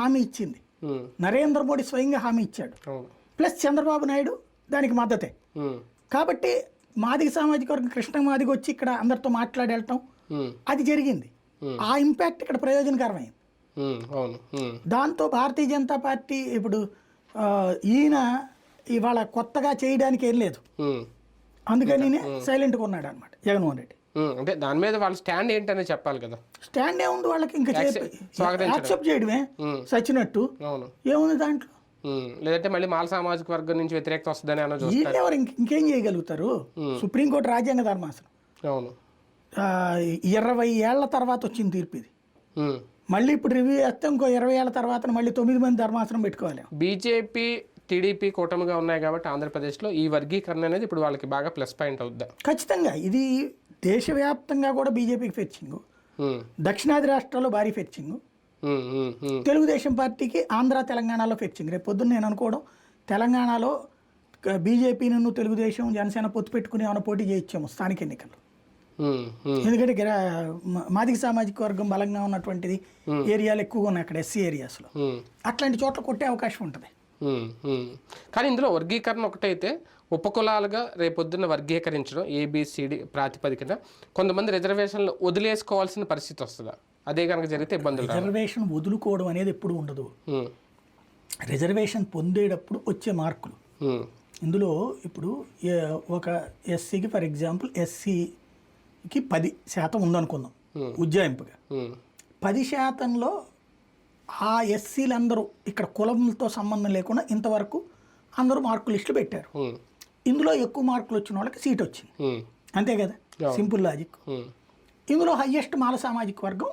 హామీ ఇచ్చింది. నరేంద్ర మోడీ స్వయంగా హామీ ఇచ్చాడు. ప్లస్ చంద్రబాబు నాయుడు దానికి మద్దతే. కాబట్టి మాదిగ సామాజిక వర్గం కృష్ణ మాదిగ వచ్చి ఇక్కడ అందరితో మాట్లాడి వెళ్ళటం అది జరిగింది. ఆ ఇంపాక్ట్ ఇక్కడ ప్రయోజనకరమైంది. దాంతో భారతీయ జనతా పార్టీ ఇప్పుడు ఈయన ఇవాళ కొత్తగా చేయడానికి ఏం లేదు. అందుకని సైలెంట్గా ఉన్నాడు అనమాట జగన్మోహన్ రెడ్డి. అంటే దాని మీద వాళ్ళ స్టాండ్ ఏంటనేది చెప్పాలి కదా. స్టాండ్ ఏముంది వాళ్ళకి ఇంకా. యాక్సెప్ట్ చేయడమే. సచ్చినట్టు. అవును. ఏముంది దాంట్లో? లేదంటే మళ్ళీ మాల సామాజిక వర్గం నుంచి వ్యతిరేకత వస్తుందని అన్న చూస్తారు? ఇంక- చేయగలుగుతారు? సుప్రీంకోర్టు రాజ్యాంగ ధర్మాసనం. అవును. ఇరవై ఏళ్ళ తర్వాత వచ్చింది తీర్పు ఇది. మళ్ళీ ఇప్పుడు రివ్యూ చేస్తే ఇంకో ఇరవై ఏళ్ళ తర్వాత మళ్ళీ తొమ్మిది మంది ధర్మాసనం పెట్టుకోవాలి. బీజేపీ టీడీపీ కూటమిగా ఉన్నాయి కాబట్టి ఆంధ్రప్రదేశ్లో ఈ వర్గీకరణ అనేది ఇప్పుడు వాళ్ళకి బాగా ప్లస్ పాయింట్ అవుద్దా. ఖచ్చితంగా. ఇది దేశవ్యాప్తంగా కూడా బీజేపీకి ఫెచ్చింగ్ దక్షిణాది రాష్ట్రాల్లో భారీ ఫెచ్చింగ్ తెలుగుదేశం పార్టీకి ఆంధ్ర తెలంగాణలో ఫెచ్చింగ్ రేపు పొద్దున్న నేను అనుకోవడం తెలంగాణలో బీజేపీ నువ్వు తెలుగుదేశం జనసేన పొత్తు పెట్టుకుని ఏమైనా పోటీ చేయొచ్చాము స్థానిక ఎన్నికల్లో. ఎందుకంటే గ్రా- మా- మాదిగ సామాజిక వర్గం బలంగా ఉన్నటువంటిది ఏరియాలు ఎక్కువగా ఉన్నాయి అక్కడ ఎస్సీ ఏరియాస్లో. అట్లాంటి చోట్ల కొట్టే అవకాశం ఉంటుంది. కానీ ఇందులో వర్గీకరణ ఒకటైతే ఉపకులాలుగా రేపొద్దున వర్గీకరించడం ఏబిసిడి ప్రాతిపదికన కొంతమంది రిజర్వేషన్లు వదిలేసుకోవాల్సిన పరిస్థితి వస్తుందా? అదే కనుక జరిగితే ఇబ్బందులు రావు? రిజర్వేషన్ వదులుకోవడం అనేది ఎప్పుడు ఉండదు. రిజర్వేషన్ పొందేటప్పుడు వచ్చే మార్కులు. ఇందులో ఇప్పుడు ఒక ఎస్సీకి ఫర్ ఎగ్జాంపుల్ ఎస్సీకి పది శాతం ఉందనుకుందాం ఉజ్జాయింపుగా. పది శాతంలో ఆ ఎస్సీలందరూ ఇక్కడ కులంతో సంబంధం లేకుండా ఇంతవరకు అందరూ మార్కులు లిస్టులు పెట్టారు. ఇందులో ఎక్కువ మార్కులు వచ్చిన వాళ్ళకి సీట్ వచ్చింది. అంతే కదా? Simple logic. ఇందులో హయ్యెస్ట్ మాల సామాజిక వర్గం